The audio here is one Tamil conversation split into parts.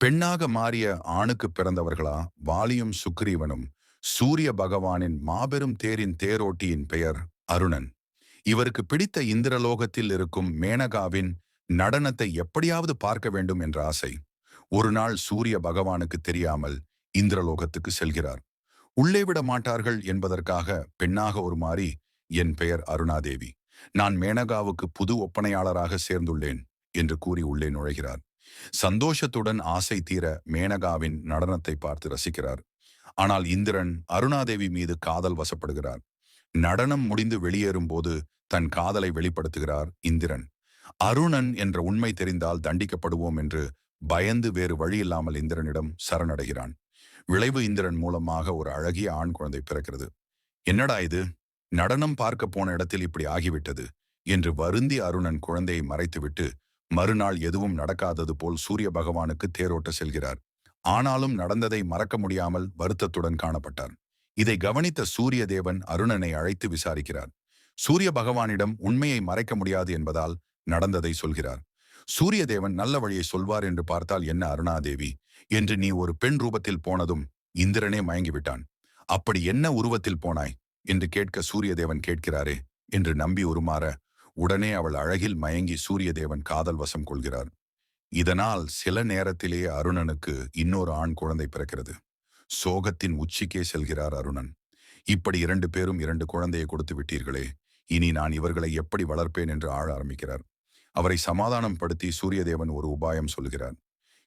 பெண்ணாக மாறிய ஆணுக்கு பிறந்தவர்களா? வாலியும் சுக்ரீவனும். சூரிய பகவானின் மாபெரும் தேரின் தேரோட்டியின் பெயர் அருணன். இவருக்கு பிடித்த இந்திரலோகத்தில் இருக்கும் மேனகாவின் நடனத்தை எப்படியாவது பார்க்க வேண்டும் என்ற ஆசை. ஒரு நாள் சூரிய பகவானுக்கு தெரியாமல் இந்திரலோகத்துக்கு செல்கிறார். உள்ளே விட மாட்டார்கள் என்பதற்காக பெண்ணாக ஒரு மாறி என் பெயர் அருணாதேவி. நான் மேனகாவுக்கு புது ஒப்பனையாளராக சேர்ந்துள்ளேன். என்று கூறி உள்ளே நுழைகிறார். சந்தோஷத்துடன் ஆசை தீர மேனகாவின் நடனத்தை பார்த்து ரசிக்கிறார். ஆனால் இந்திரன் அருணாதேவி மீது காதல் வசப்படுகிறார். நடனம் முடிந்து வெளியேறும் போது தன் காதலை வெளிப்படுத்துகிறார் இந்திரன். அருணன் என்ற உண்மை தெரிந்தால் தண்டிக்கப்படுவோம் என்று பயந்து வேறு வழியில்லாமல் இந்திரனிடம் சரணடைகிறான். விளைவு இந்திரன் மூலமாக ஒரு அழகிய ஆண் குழந்தை பிறக்கிறது. என்னடா இது? நடனம் பார்க்க போன இடத்தில் இப்படி ஆகிவிட்டது? என்று வருந்தி அருணன் குழந்தையை மறைத்துவிட்டு மறுநாள் எதுவும் நடக்காதது போல் சூரிய பகவானுக்கு தேரோட்ட செல்கிறார். ஆனாலும் நடந்ததை மறக்க முடியாமல் வருத்தத்துடன் காணப்பட்டார். இதை கவனித்த சூரிய தேவன் அருணனை அழைத்து விசாரிக்கிறார். சூரிய பகவானிடம் உண்மையை மறைக்க முடியாது என்பதால் நடந்ததை சொல்கிறார். சூரிய தேவன் நல்ல வழியை சொல்வார் என்று பார்த்தால் என்ன அருணாதேவி? என்று நீ ஒரு பெண் ரூபத்தில் போனதும் இந்திரனே மயங்கிவிட்டான். அப்படி என்ன உருவத்தில் போனாய்? என்று கேட்க சூரியதேவன் கேட்கிறாரே என்று நம்பி உருமாற உடனே அவள் அழகில் மயங்கி சூரியதேவன் காதல் வசம் கொள்கிறார். இதனால் சில நேரத்திலேயே அருணனுக்கு இன்னொரு ஆண் குழந்தை பிறக்கிறது. சோகத்தின் உச்சிக்கே செல்கிறார் அருணன். இப்படி இரண்டு பேரும் இரண்டு குழந்தையை கொடுத்து விட்டீர்களே இனி நான் இவர்களை எப்படி வளர்ப்பேன் என்று ஆழ ஆரம்பிக்கிறார். அவரை சமாதானம் படுத்தி சூரியதேவன் ஒரு உபாயம் சொல்கிறார்.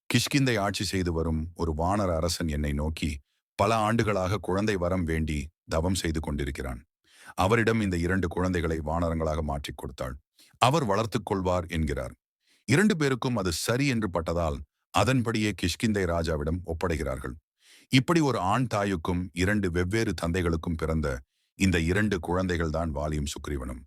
கிஷ்கிந்தை ஆட்சி செய்து வரும் ஒரு வானர அரசன் என்னை நோக்கி பல ஆண்டுகளாக குழந்தை வரம் வேண்டி தவம் செய்து கொண்டிருக்கிறான். அவரிடம் இந்த இரண்டு குழந்தைகளை வானரங்களாக மாற்றிக் கொடுத்தாள். அவர் வளர்த்துக் கொள்வார் என்கிறார். இரண்டு பேருக்கும் அது சரி என்று பட்டதால் அதன்படியே கிஷ்கிந்தை ராஜாவிடம் ஒப்படைகிறார்கள். இப்படி ஒரு ஆண் தாயுக்கும் இரண்டு வெவ்வேறு தந்தைகளுக்கும் பிறந்த இந்த இரண்டு குழந்தைகள் தான் வாலியும் சுக்ரீவனும்.